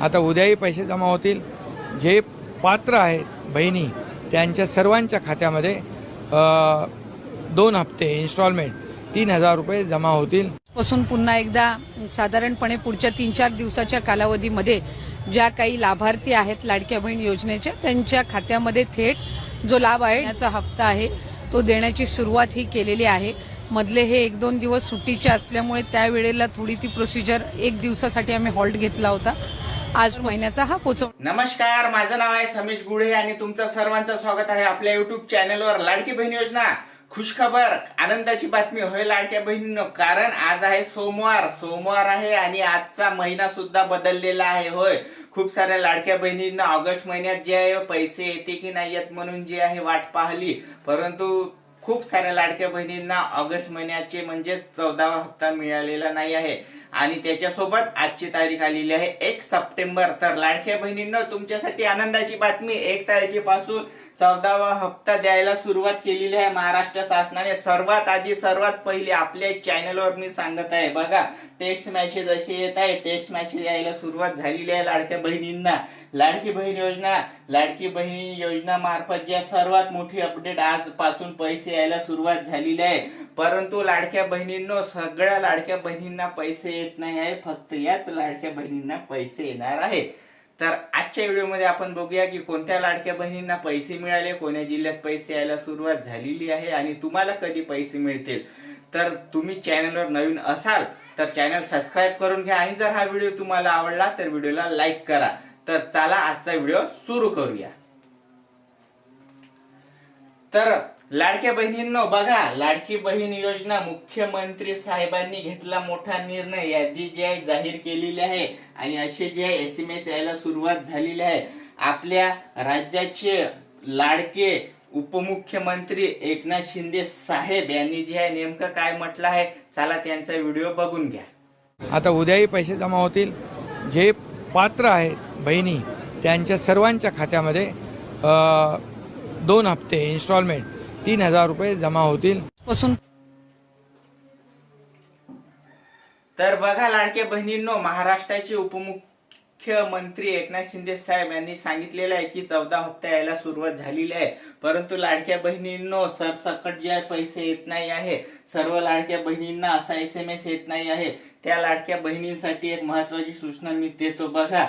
आता उद्याही पैसे जमा होतील. जे पात्र आहेत बहिणी त्यांच्या सर्वांच्या खात्यामध्ये दोन हप्ते इन्स्टॉलमेंट तीन हजार रुपये जमा होतील. पासून पुन्हा एकदा साधारणपणे पुढच्या तीन चार दिवसाच्या कालावधीमध्ये ज्या काही लाभार्थी आहेत लाडक्या बहीण योजनेच्या त्यांच्या खात्यामध्ये थेट जो लाभ आहे याचा हप्ता आहे तो देण्याची सुरुवात ही केलेली आहे. मधले हे एक दोन दिवस सुट्टीचे असल्यामुळे त्यावेळेला थोडी ती प्रोसिजर एक दिवसासाठी आम्ही हॉल्ट घेतला होता. आज महिन्याचा हा पोचव नमस्कार माझं नाव आहे समीश गुढे आणि तुमचं सर्वांचं स्वागत आहे आपल्या युट्यूब चॅनलवर लाडकी बहीण योजना. खुशखबर आनंदाची बातमी. होय लाडक्या बहिणीनं कारण आज आहे सोमवार. सोमवार आहे आणि आजचा महिना सुद्धा बदललेला आहे. होय खूप साऱ्या लाडक्या बहिणींना ऑगस्ट महिन्यात जे आहे पैसे येते की नाही येत म्हणून जी आहे वाट पाहली. परंतु खूप साऱ्या लाडक्या बहिणींना ऑगस्ट महिन्याचे म्हणजे चौदावा हप्ता मिळालेला नाही आहे. आणि त्याच्यासोबत आजची तारीख आलेली आहे एक सप्टेंबर. तर लाडक्या बहिणींना तुमच्यासाठी आनंदाची बातमी एक तारखेपासून चौदावा हप्ता द्यायला सुरुवात केलेली आहे महाराष्ट्र शासनाने. सर्वात आधी सर्वात पहिले आपल्या चॅनलवर मी सांगत आहे. बघा टेक्स्ट मॅसेज असे येत आहे. टेक्स्ट मॅसेज यायला सुरुवात झालेली आहे लाडक्या बहिणींना. लाडकी बहीण योजना लाडकी बहीण योजना मार्फत ज्या सर्वात मोठी अपडेट आजपासून पैसे यायला सुरुवात झालेली आहे. परंतु लाडक्या बहिणींनो सगळ्या लाडक्या बहिणींना पैसे येत नाही आहे. फक्त याच लाडक्या बहिणींना पैसे येणार आहे. तर आजच्या व्हिडिओमध्ये आपण बघूया की कोणत्या लाडक्या बहिणींना पैसे मिळाले कोण्या जिल्ह्यात पैसे यायला सुरुवात झालेली आहे आणि तुम्हाला कधी पैसे मिळतील. तर तुम्ही चॅनलवर नवीन असाल तर चॅनल सबस्क्राईब करून घ्या आणि जर हा व्हिडिओ तुम्हाला आवडला तर व्हिडिओला लाईक करा. तर चला आजचा व्हिडिओ सुरू करूया. तर लाडक्या बहिणींनो बघा लाडकी बहीण योजना मुख्यमंत्री साहेबांनी घेतला मोठा निर्णय. यादी जी आहे जाहीर केलेली आहे आणि असे जे आहे एस एम एस यायला सुरुवात झालेली आहे. आपल्या राज्याचे लाडके उपमुख्यमंत्री एकनाथ शिंदे साहेब यांनी जे आहे नेमकं काय म्हटलं आहे चला त्यांचा व्हिडिओ बघून घ्या. आता उद्याही पैसे जमा होतील. जे पात्र आहेत बहिणी त्यांच्या सर्वांच्या खात्यामध्ये दोन हप्ते इन्स्टॉलमेंट तीन हजार रुपये जमा होतील. पासून. तर बघा लाडक्या बहिणींनो महाराष्ट्राचे उपमुख्यमंत्री एकनाथ शिंदे साहेब यांनी सांगितलेलं आहे की चौदा हप्ता यायला सुरुवात झालेली आहे. परंतु लाडक्या बहिणींनो सरसकट जे आहे पैसे येत नाही आहे. सर्व लाडक्या बहिणींना असा एस एम एस येत नाही आहे. त्या लाडक्या बहिणींसाठी एक महत्वाची सूचना मी देतो. बघा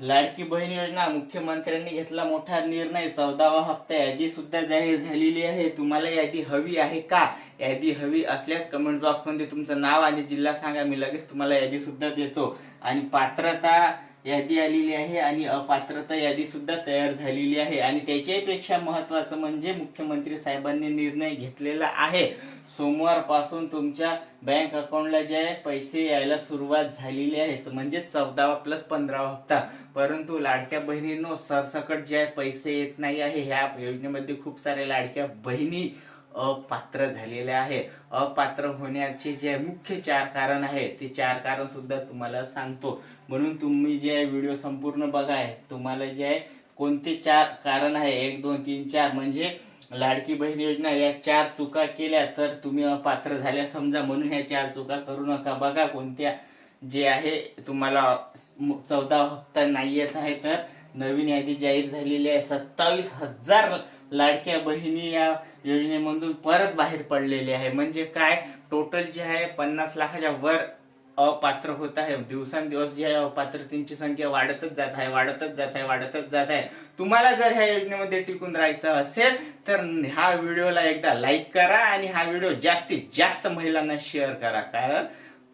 लाडकी बहीण योजना मुख्यमंत्र्यांनी घेतला मोठा निर्णय. चौदावा हप्ता यादी सुद्धा जाहीर झालेली आहे. तुम्हाला यादी हवी आहे का? यादी हवी असल्यास कमेंट बॉक्समध्ये तुमचं नाव आणि जिल्हा सांगा. मी लगेच तुम्हाला यादी सुद्धा देतो. आणि पात्रता यादी आलेली आहे आणि अपात्रता यादी सुद्धा तयार झालेली आहे. आणि त्याच्यापेक्षा महत्वाचं म्हणजे मुख्यमंत्री साहेबांनी निर्णय घेतलेला आहे. सोमवारपासून तुमच्या बँक अकाउंटला जे आहे पैसे यायला सुरुवात झालेली आहे. म्हणजे चौदावा प्लस पंधरावा हप्ता. परंतु लाडक्या बहिणींनो सरसकट जे आहे पैसे येत नाही आहे. ह्या योजनेमध्ये खूप साऱ्या लाडक्या बहिणी अपात्र झालेल्या आहे. अपात्र होण्याचे जे मुख्य चार कारण आहे ते चार कारण सुद्धा तुम्हाला सांगतो. म्हणून तुम्ही जे व्हिडिओ संपूर्ण बघाय तुम्हाला जे आहे कोणते चार कारण आहे? एक दोन तीन चार. म्हणजे लाडकी बहीण योजना या चार चुका केल्या तर तुम्ही अपात्र झाल्या. समजा म्हणून ह्या चार चुका करू नका. बघा कोणत्या जे आहे तुम्हाला चौदा हप्ता नाही येत आहे तर नवीन यादी जाहीर झालेली आहे. सत्तावीस हजार लाडक्या बहिणी या योजनेमधून परत बाहेर पडलेले आहे. म्हणजे काय? टोटल जे आहे पन्नास लाखाच्या वर अपात्र होत आहे. दिवसांदिवस जी आहे अपात्रतेची संख्या वाढतच जात आहे वाढतच जात आहे वाढतच जात आहे. तुम्हाला जर ह्या योजनेमध्ये टिकून राहायचं असेल तर ह्या व्हिडिओला एकदा लाईक करा आणि हा व्हिडिओ जास्तीत जास्त महिलांना शेअर करा. कारण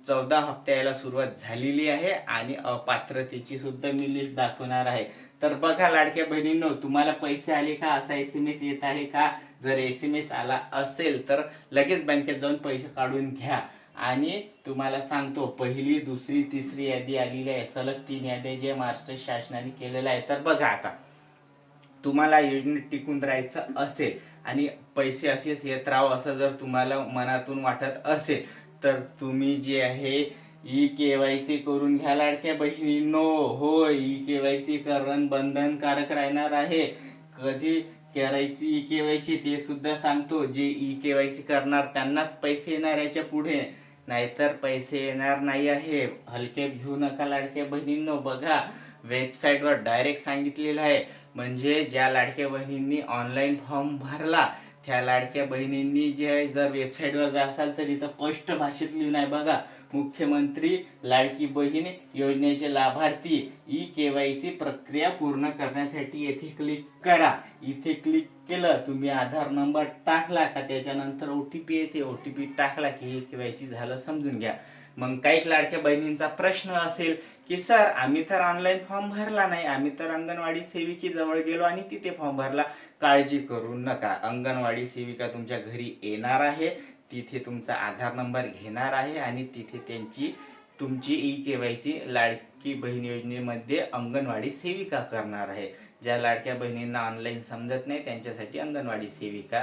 चौदा हप्त्या यायला सुरुवात झालेली आहे आणि अपात्रतेची सुद्धा मी लिस्ट दाखवणार आहे. तर बघा लाडक्या बहिणींनो तुम्हाला पैसे आले का? असा एस एम एस येत आहे का? जर एस एम एस आला असेल तर लगेच बँकेत जाऊन पैसे काढून घ्या. आणि तुम्हाला सांगतो पहिली दुसरी तिसरी यादी आलेली आहे. सलग तीन याद्या जे महाराष्ट्र शासनाने केलेलं आहे. तर बघा आता तुम्हाला योजनेत टिकून राहायचं असेल आणि पैसे असेच येत राहावं असं जर तुम्हाला मनातून वाटत असेल तर तुम्ही जे आहे ई के वाय सी करून घ्या लाडक्या बहिणींनो. हो ई के वाय सी करण बंधनकारक राहणार आहे. कधी करायची ई के वाय सी ते सुद्धा सांगतो. जे ई के वाय सी करणार त्यांनाच पैसे येणार याच्यापुढे. नाहीतर पैसे येणार नाही आहे. हलक्यात घेऊ नका लाडक्या बहिणींनो. बघा वेबसाईटवर डायरेक्ट सांगितलेलं आहे. म्हणजे ज्या लाडक्या बहिणींनी ऑनलाईन फॉर्म भरला त्या लाडक्या बहिणींनी जे आहे, जर वेबसाईटवर जासाल तर इथं स्पष्ट भाषेत लिहून आहे. बघा मुख्यमंत्री लाडकी बहीण योजनेचे लाभार्थी ई के वाय सी प्रक्रिया पूर्ण करण्यासाठी येथे क्लिक करा. इथे क्लिक केलं तुम्ही आधार नंबर टाकला का? त्याच्यानंतर ओ टी पी येते. ओ टी पी टाकला की हे के वाय सी झालं समजून घ्या. मग काहीच लाडक्या बहिणींचा प्रश्न असेल की सर आम्ही तर ऑनलाईन फॉर्म भरला नाही. आम्ही तर अंगणवाडी सेविकी जवळ गेलो आणि तिथे फॉर्म भरला. काळजी करू नका. अंगणवाडी सेविका तुमच्या घरी येणार आहे. तिथे तुमचा आधार नंबर घेणार आहे आणि तिथे त्यांची तुमची ई केवायसी लाडकी बहीण योजनेमध्ये अंगणवाडी सेविका करणार आहे. ज्या लाडक्या बहिणींना ऑनलाईन समजत नाही त्यांच्यासाठी अंगणवाडी सेविका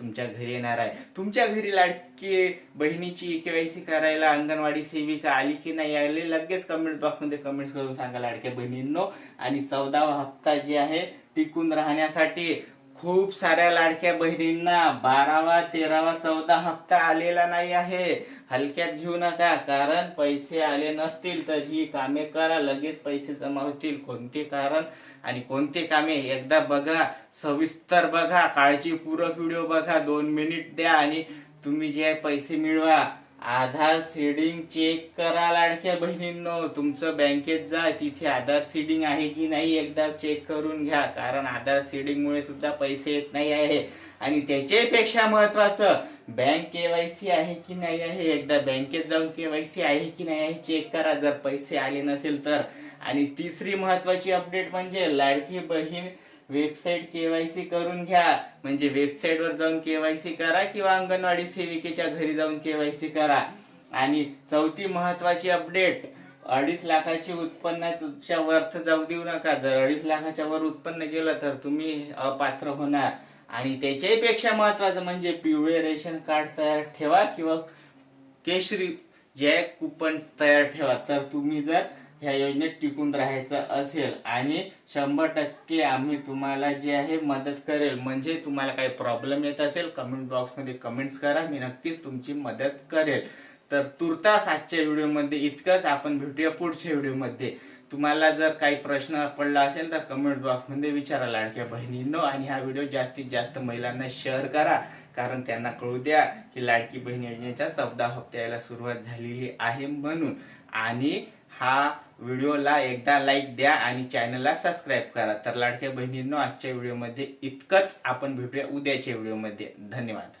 तुमच्या घरी येणार आहे. तुमच्या घरी लाडकी बहिणीची ई केवायसी करायला अंगणवाडी सेविका आली की नाही आली लगेच कमेंट बॉक्समध्ये कमेंट्स करून सांगा लाडक्या बहिणींनो. आणि चौदावा हप्ता जे आहे टिकून राहण्यासाठी खूप साऱ्या लाडक्या बहिणींना बारावा तेरावा चौदा हप्ता आलेला नाही आहे. हलक्यात घेऊ नका कारण पैसे आले नसतील तर ही कामे करा लगेच पैसे जमा होतील. कोणते कारण आणि कोणते कामे? एकदा बघा सविस्तर बघा काळजीपूर्वक व्हिडिओ बघा दोन मिनिट द्या आणि तुम्ही जे आहे पैसे मिळवा. आधार सीडिंग चेक करा लाडक्या बहिणींनो. तुमचं बँकेत जा तिथे आधार सीडिंग आहे की नाही एकदा चेक करून घ्या कारण आधार सीडिंगमुळे सुद्धा पैसे येत नाही आहे. आणि त्याच्यापेक्षा महत्वाचं बँक केवायसी आहे की नाही आहे? एकदा बँकेत जाऊन केवायसी आहे की नाही आहे चेक करा. जर पैसे आले नसेल तर. आणि तिसरी महत्वाची अपडेट म्हणजे लाडकी बहीण वेबसाईट केवायसी करून घ्या. म्हणजे वेबसाईटवर जाऊन केवायसी करा किंवा अंगणवाडी सेविकेच्या घरी जाऊन केवायसी करा. आणि चौथी महत्वाची अपडेट अडीच लाखाची उत्पन्नाच्या वर्थ जाऊ देऊ नका. जर अडीच लाखाच्या वर उत्पन्न गेलं तर तुम्ही अपात्र होणार. आणि त्याच्याहीपेक्षा महत्वाचं म्हणजे पिवळे रेशन कार्ड तयार ठेवा किंवा केशरी जे कुपन तयार ठेवा. तर तुम्ही जर ह्या योजनेत टिकून राहायचं असेल आणि शंभर टक्के आम्ही तुम्हाला जे आहे मदत करेल म्हणजे तुम्हाला काही प्रॉब्लेम येत असेल कमेंट बॉक्समध्ये कमेंट्स करा. मी नक्कीच तुमची मदत करेल. तर तुर्तास आजच्या व्हिडिओमध्ये इतकंच. आपण भेटूया पुढच्या व्हिडिओमध्ये तुम्हाला जर काही प्रश्न पडला असेल तर कमेंट बॉक्समध्ये विचारा लाडक्या बहिणींनो आणि हा व्हिडिओ जास्तीत जास्त महिलांना शेअर करा. कारण त्यांना कळू द्या की लाडकी बहीण योजनेच्या चौदा हप्ते यायला सुरुवात झालेली आहे म्हणून. आणि हा व्हिडिओला एकदा लाईक द्या आणि चॅनलला सबस्क्राईब करा. तर लाडक्या बहिणींनो आजच्या व्हिडिओमध्ये इतकंच. आपण भेटूया उद्याच्या व्हिडिओमध्ये धन्यवाद.